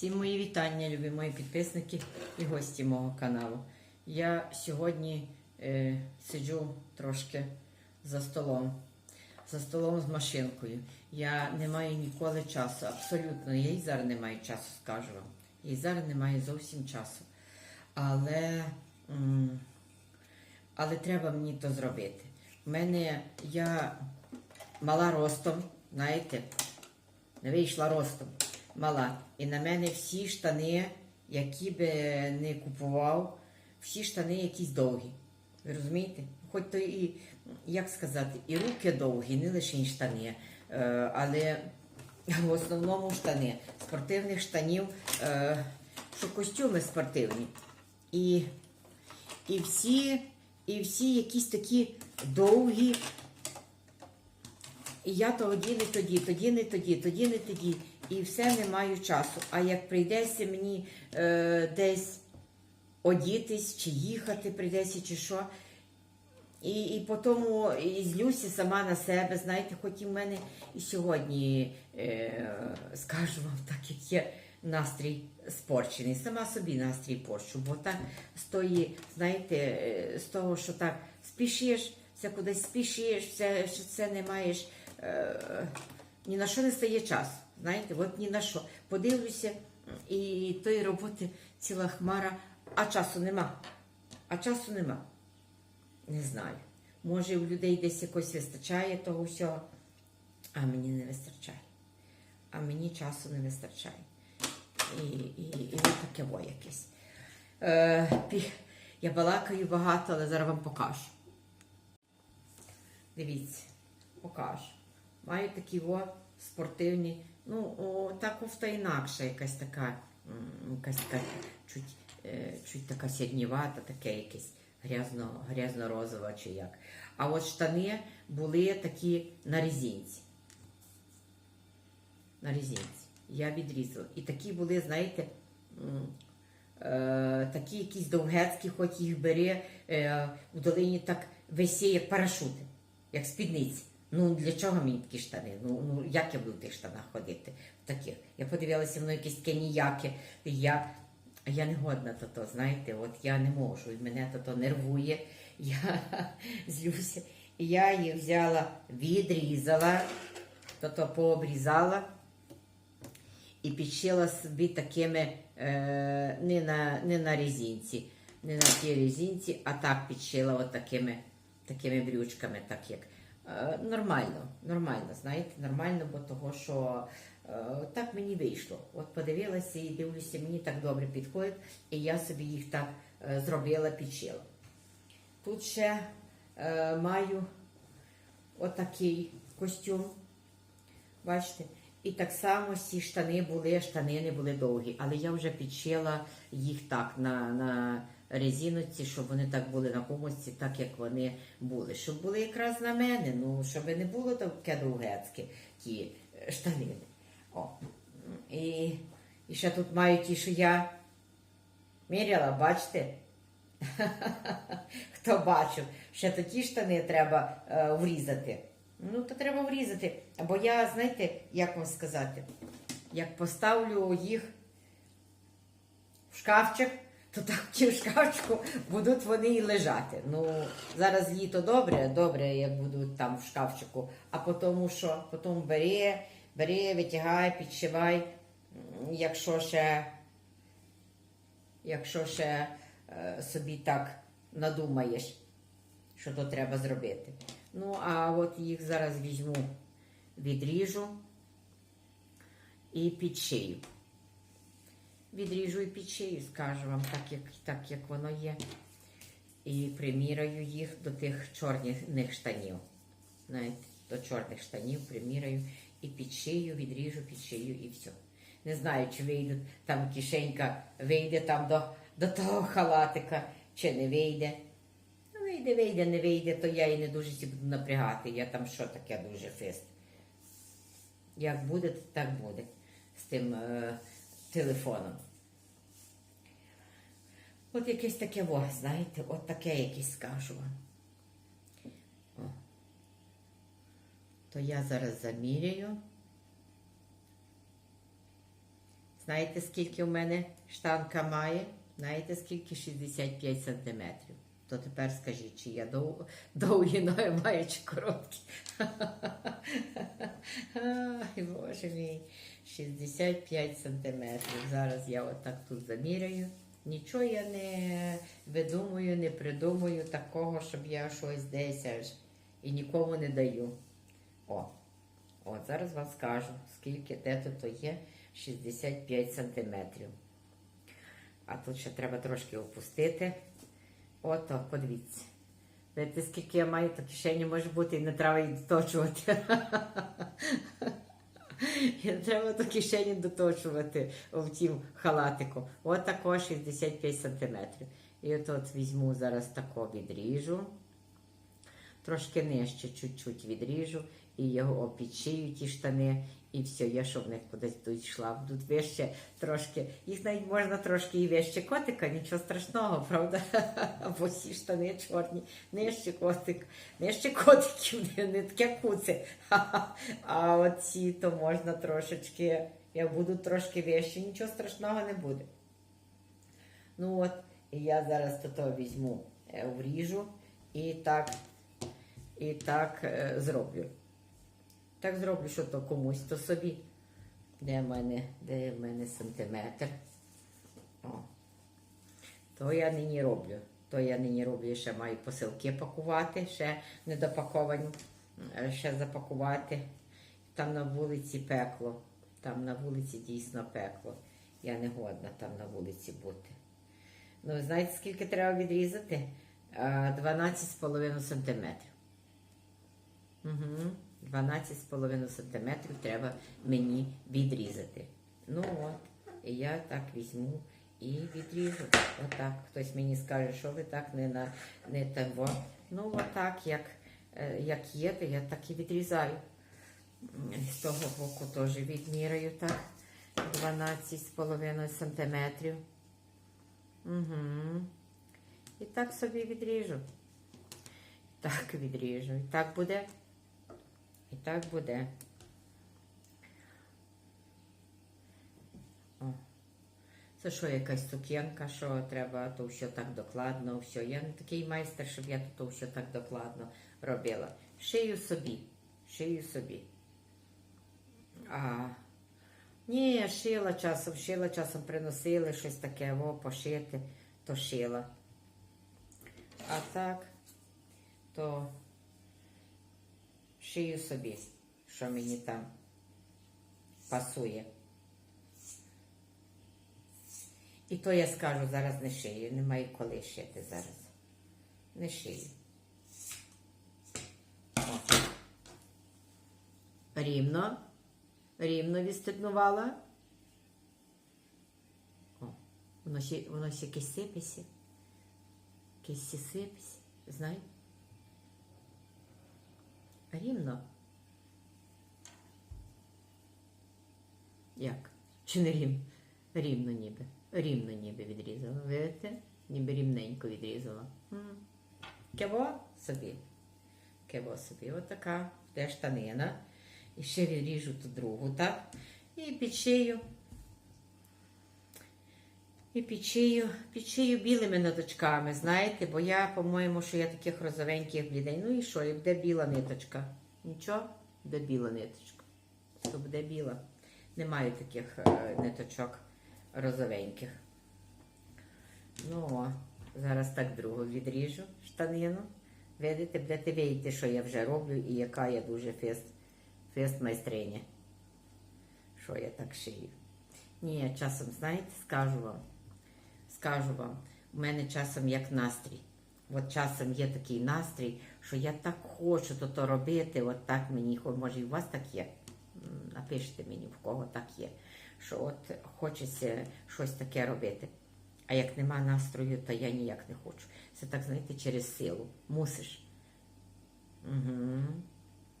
Всім мої вітання, любі мої підписники і гості мого каналу. Я сьогодні е, сиджу трошки за столом, за столом з машинкою. Я не маю ніколи часу, абсолютно. Я і зараз не маю часу, скажу вам. І зараз не маю зовсім часу. Але, але треба мені то зробити. У мене я мала ростом, знаєте, не вийшла ростом мала. І на мене всі штани, які би не купував, всі штани якісь довгі. Ви розумієте? Хоч то і, як сказати, і руки довгі, не лише штани, е, але в основному штани. Спортивних штанів, е, що костюми спортивні. І, і, всі, і всі якісь такі довгі. І я то тоді не тоді, тоді не тоді, тоді не тоді. І все не маю часу. А як прийдеться мені е, десь одітись, чи їхати прийдеться, чи що. І, і потім і злюся сама на себе. Знаєте, хоч і в мене і сьогодні, е, скажу вам, так як є настрій спорчений. Сама собі настрій порчу, бо так з тої, знаєте, е, з того, що так спішиш, все кудись спішиш, все, що це не маєш. Е, ні на що не стає час. Знаєте, от ні на що. Подивлюся, і тої роботи ціла хмара, а часу нема. А часу нема. Не знаю. Може, у людей десь якось вистачає того всього, а мені не вистачає. А мені часу не вистачає. І, і, і таке во якесь. Е, я балакаю багато, але зараз вам покажу. Дивіться, покажу. Маю такі во спортивні. Ну, о, та кофта інакша, якась така, якась така чуть, е, чуть така сіднівата, таке якесь грязно, грязно-розова чи як. А от штани були такі на резинці. На резинці. Я відрізала. І такі були, знаєте, е, такі якісь довгецькі, хоч їх бере е, в долині так висіє, як парашути, як спідниці. Ну для чого мені такі штани? Ну, ну як я буду в тих штанах ходити? Таких. Я подивилася, воно якесь таке ніяке. Я, я не годна то, то, знаєте, от я не можу. І мене то, то нервує. Я злюся. І я їх взяла, відрізала, то, то пообрізала і підшила собі такими е, не, на, не на резинці, не на тій резинці, а так підшила от такими, такими брючками, так як. Е, Нормально, нормально, знаєте, нормально, бо того, що е, так мені вийшло. От подивилася і дивлюся, мені так добре підходить, і я собі їх так е, зробила, підшила. Тут ще е, маю отакий костюм. Бачите? І так само ці штани були, штани не були довгі, але я вже підшила їх так на, на резиночці, щоб вони так були на комості, так як вони були. Щоб були якраз на мене, ну щоб не було таке довгецьке ті е, штанини. О. І, і ще тут маю ті, що я міряла, бачите? Хто бачив, ще то ті штани треба е, врізати. Ну, то треба врізати. Або я, знаєте, як вам сказати, як поставлю їх в шкафчик, то так в шкафчику будуть вони і лежати. Ну, зараз літо добре, добре, як будуть там в шкафчику, а потім що? Потім бери, бери, витягай, підшивай, якщо ще, якщо ще е, собі так надумаєш, що то треба зробити. Ну, а от їх зараз візьму, відріжу і підшию. Відріжу і підшию, скажу вам, так як, так як воно є. І приміряю їх до тих чорних штанів. Знаєте, до чорних штанів приміряю і підшию, відріжу, підшию і все. Не знаю, чи вийде там кишенька, вийде там до, до того халатика, чи не вийде. Ну, вийде, вийде, не вийде, то я і не дуже сі буду напрягати. Я там що таке дуже фест. Як буде, так буде з тим е, телефоном. От якесь таке, о, знаєте, от таке якесь скажу вам. О. То я зараз заміряю. Знаєте, скільки в мене штанка має? Знаєте, скільки 65 сантиметрів. То тепер скажіть, чи я дов... довгі ноги маю, чи короткі. Ай, Боже мій, 65 сантиметрів. Зараз я отак тут заміряю. Нічого я не видумую, не придумую такого, щоб я щось десь аж і нікому не даю. О, от зараз вам скажу, скільки де то є 65 сантиметрів. А тут ще треба трошки опустити. Ото, подивіться. Знаєте, скільки я маю, то кишені може бути і не треба її доточувати. Не треба до кишені доточувати в тім халатику. От тако 65 сантиметрів. І от, от візьму зараз тако відріжу. Трошки нижче чуть-чуть відріжу і його опічію ті штани, і все, я що в них кудись тут йшла, будуть вище трошки. Їх навіть можна трошки і вище котика, нічого страшного, правда? Бо всі штани чорні, нижче котик, нижче котиків, не, не таке куце. А оці то можна трошечки, як будуть трошки вище, нічого страшного не буде. Ну от, і я зараз то візьму, е, вріжу і так, і так е, зроблю. Так зроблю, що то комусь, то собі. Де в мене, де в мене сантиметр? О. То я нині роблю. То я нині роблю, ще маю посилки пакувати, ще не допаковані, е, ще запакувати. Там на вулиці пекло. Там на вулиці дійсно пекло. Я не годна там на вулиці бути. Ну, ви знаєте, скільки треба відрізати? 12,5 сантиметрів. Угу. 12,5 сантиметрів треба мені відрізати. Ну от, і я так візьму і відріжу. Отак. Хтось мені скаже, що ви так не на не того. Ну, отак, як, е, як є, то я так і відрізаю. З того боку теж відміряю так. 12,5 сантиметрів. Угу. І так собі відріжу. Так відріжу. І так буде. І так буде. О. Це що, якась сукенка, що треба, то все так докладно, все. Я не такий майстер, щоб я то все так докладно робила. Шию собі. Шию собі. А, ні, шила часом, шила часом приносили щось таке, о, пошити, то шила. А так, то шию собі, що мені там пасує. І то я скажу, зараз не шию, немає коли шити зараз. Не шию. Рівно. Рівно відстегнувала. О, воно ще, воно ще якесь сипеся. Якесь сипеся, знаєте? Рівно. Як? Чи не рівно? Рівно ніби. Рівно ніби відрізала. Видите? Ніби рівненько відрізала. М. Кево собі. Кево собі. Отака. Де штанина. І ще відріжу ту другу, так? І підшию. І підшию, підшию білими ниточками, знаєте, бо я, по-моєму, що я таких розовеньких блідей. Ну і що, і буде біла ниточка. Нічого, буде біла ниточка. То буде біла. Немає таких е, ниточок розовеньких. Ну, о, зараз так другу відріжу штанину. Видите, будете видіти, що я вже роблю і яка я дуже фест, фест майстриня. Що я так шию. Ні, часом, знаєте, скажу вам. Скажу вам, у мене часом як настрій. От часом є такий настрій, що я так хочу то, то робити, от так мені, може і у вас так є. Напишіть мені, в кого так є. Що от хочеться щось таке робити. А як нема настрою, то я ніяк не хочу. Це так, знаєте, через силу. Мусиш. Угу.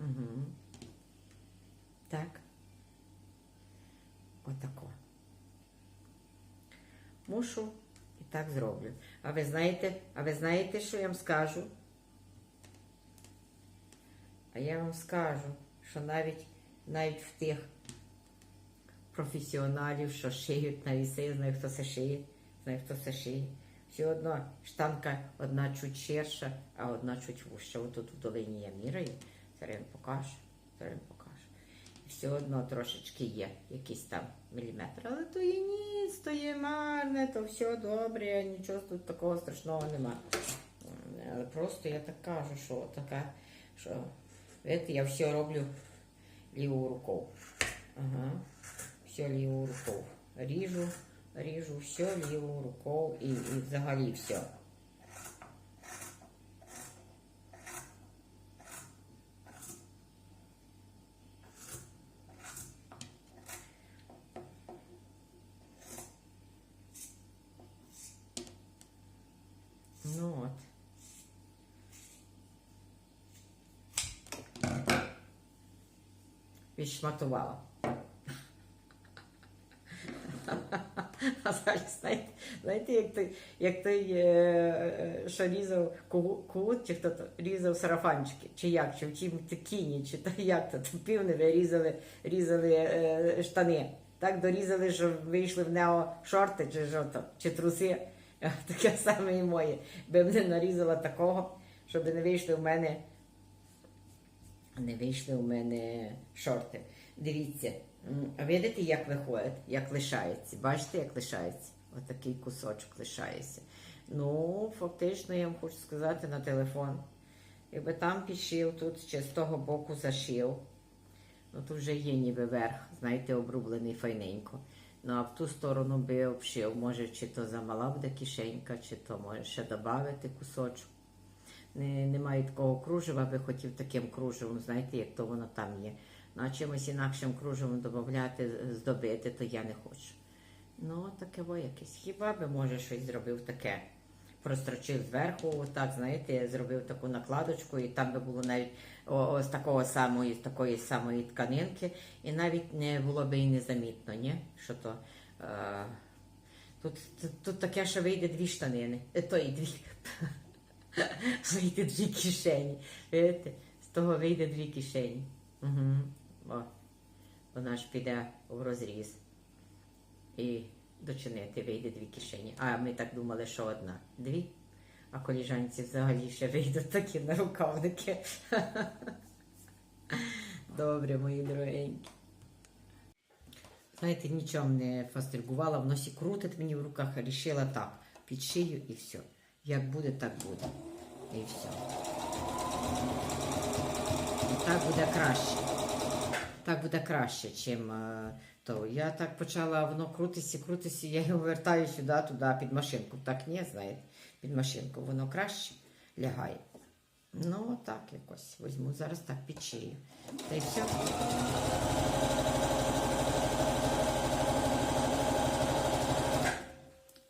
Угу. Так. Отако. Мушу так зроблю. А ви знаєте, а ви знаєте, що я вам скажу? А я вам скажу, що навіть навіть в тих професіоналів, що шиють на віси, я знаю, хто це шиє, знаю, хто це шиє. Все одно штанка одна чуть ширша, а одна чуть вужча. Отут в долині я міряю, зараз він покаже, зараз. І все одно трошечки є якийсь там міліметр. Але то є ніц, то марне, то все добре, нічого тут такого страшного нема. Просто я так кажу, що така, що видите, я все роблю лівою рукою. Ага. Все лівою рукою. Ріжу, ріжу все лівою рукою і, і взагалі все. Ну от. Відшматувала. А зараз, знаєте, знаєте, як той, як той е, е, що різав ку- кут, чи хто то різав сарафанчики, чи як, чи в ти кіні, чи то як то, то півневе різали, різали е, штани. Так дорізали, що вийшли в нього шорти, чи що чи труси. Таке саме і моє. Би мене нарізала такого, щоб не вийшли в мене не вийшли у мене шорти. Дивіться, видите, як виходить, як лишається. Бачите, як лишається? Отакий кусочок лишається. Ну, фактично, я вам хочу сказати на телефон. Якби там підшив, тут ще з того боку зашив. Ну, тут вже є ніби верх, знаєте, обрублений файненько. Ну, а в ту сторону би обшив. Може, чи то замала буде кишенька, чи то може ще додати кусочок немає такого кружева, би хотів таким кружевом, знаєте, як то воно там є. Ну, а чимось інакшим кружевом додати, здобити, то я не хочу. Ну, таке во якесь. Хіба би, може, щось зробив таке? Прострочив зверху, отак, знаєте, зробив таку накладочку, і там би було навіть з такого самої, такої самої тканинки, і навіть не було би і незамітно, ні? Що то. Е, тут, тут, тут таке, що вийде дві штанини. Е, то і дві. Вийде дві кишені. Видите? З того вийде дві кишені. Угу. О, вона ж піде в розріз. І дочинити вийде дві кишені. А ми так думали, що одна. Дві. А коліжанці взагалі ще вийдуть такі нарукавники. Добре, мої дорогенькі. Знаєте, нічого не фастергувала, в носі крутить мені в руках, а рішила так. Під шию і все. Як буде, так буде. І все. Так буде краще. Так буде краще, чим е, то. Я так почала, воно крутиться, крутиться, я його вертаю сюди, туди, під машинку. Так ні, знаєте, під машинку. Воно краще лягає. Ну, так якось. Візьму зараз так шию. Та й все.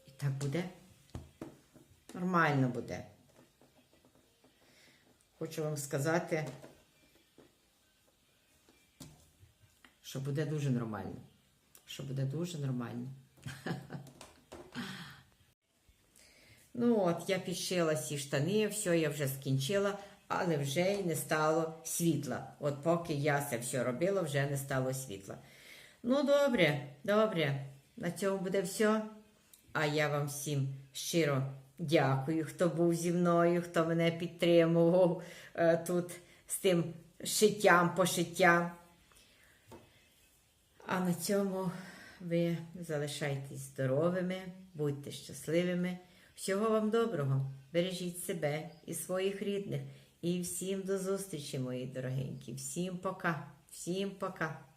І так буде. Нормально буде. Хочу вам сказати, що буде дуже нормально. Що буде дуже нормально. Ну от, я підшила ці штани, все, я вже скінчила, але вже й не стало світла. От поки я це все робила, вже не стало світла. Ну, добре, добре. На цьому буде все. А я вам всім щиро дякую, хто був зі мною, хто мене підтримував е, тут з тим шиттям, пошиттям. А на цьому ви залишайтесь здоровими, будьте щасливими. Всього вам доброго. Бережіть себе і своїх рідних. І всім до зустрічі, мої дорогенькі. Всім пока. Всім пока.